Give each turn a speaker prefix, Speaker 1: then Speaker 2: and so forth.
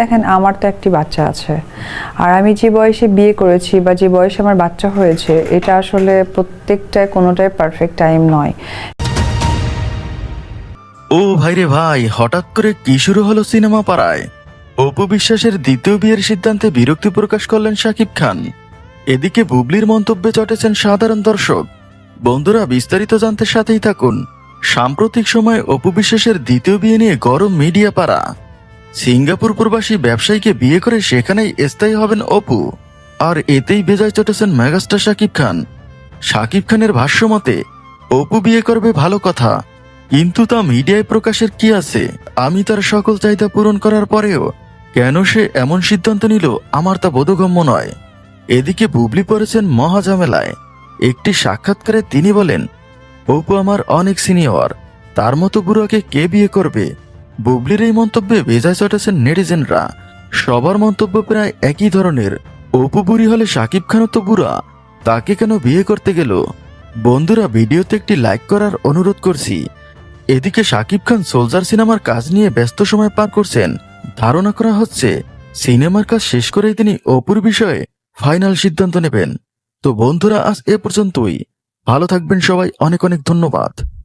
Speaker 1: দেখেন আমার তো একটি বাচ্চা আছে। আর আমি যে বয়সে বিয়ে করেছি বা যে বয়সে আমার বাচ্চা হয়েছে, এটা আসলে প্রত্যেকটায় কোনোটাই পারফেক্ট টাইম নয়।
Speaker 2: ও ভাইরে ভাই, হঠাৎ করে কি শুরু হলো সিনেমা পাড়ায়? অপু বিশ্বাসের দ্বিতীয় বিয়ের সিদ্ধান্তে বিরক্তি প্রকাশ করলেন শাকিব খান। এদিকে বুবলির মন্তব্যে চটেছেন সাধারণ দর্শক। বন্ধুরা, বিস্তারিত জানতে সাথেই থাকুন। সাম্প্রতিক সময়ে অপু বিশ্বাসের দ্বিতীয় বিয়ে নিয়ে গরম মিডিয়া পাড়া। সিঙ্গাপুর প্রবাসী ব্যবসায়ীকে বিয়ে করে সেখানেই স্থায়ী হবেন অপু। আর এতেই বেজায় চটেছেন মেগাস্টার শাকিব খান। শাকিব খানের ভাষ্য মতে, অপু বিয়ে করবে ভালো কথা, কিন্তু তা মিডিয়ায় প্রকাশের কি আছে, আমি তার সকল চাহিদা পূরণ করার পরেও কেন সে এমন সিদ্ধান্ত নিল আমার তা বোধগম্য নয়। এদিকে বুবলি পড়েছেন মহাঝামেলায়। একটি সাক্ষাৎকারে তিনি বলেন, অপু আমার অনেক সিনিয়র, তার মতো বুড়াকে কে বিয়ে করবে? বুবলির এই মন্তব্যে বেজায় চটেছেন নেটিজেনরা। সবার মন্তব্য প্রায় একই ধরনের। অপু বুড়ি হলে সাকিব খানও তো বুড়া তাকে কেন বিয়ে করতে গেল? বন্ধুরা, ভিডিওতে একটি লাইক করার অনুরোধ করছি। এদিকে শাকিব খান সোলজার সিনেমার কাজ নিয়ে ব্যস্ত সময় পার করছেন। ধারণা করা হচ্ছে, সিনেমার কাজ শেষ করেই তিনি অপুর বিষয়ে ফাইনাল সিদ্ধান্ত নেবেন। তো বন্ধুরা, আজ এ পর্যন্তই। ভালো থাকবেন সবাই, অনেক অনেক ধন্যবাদ।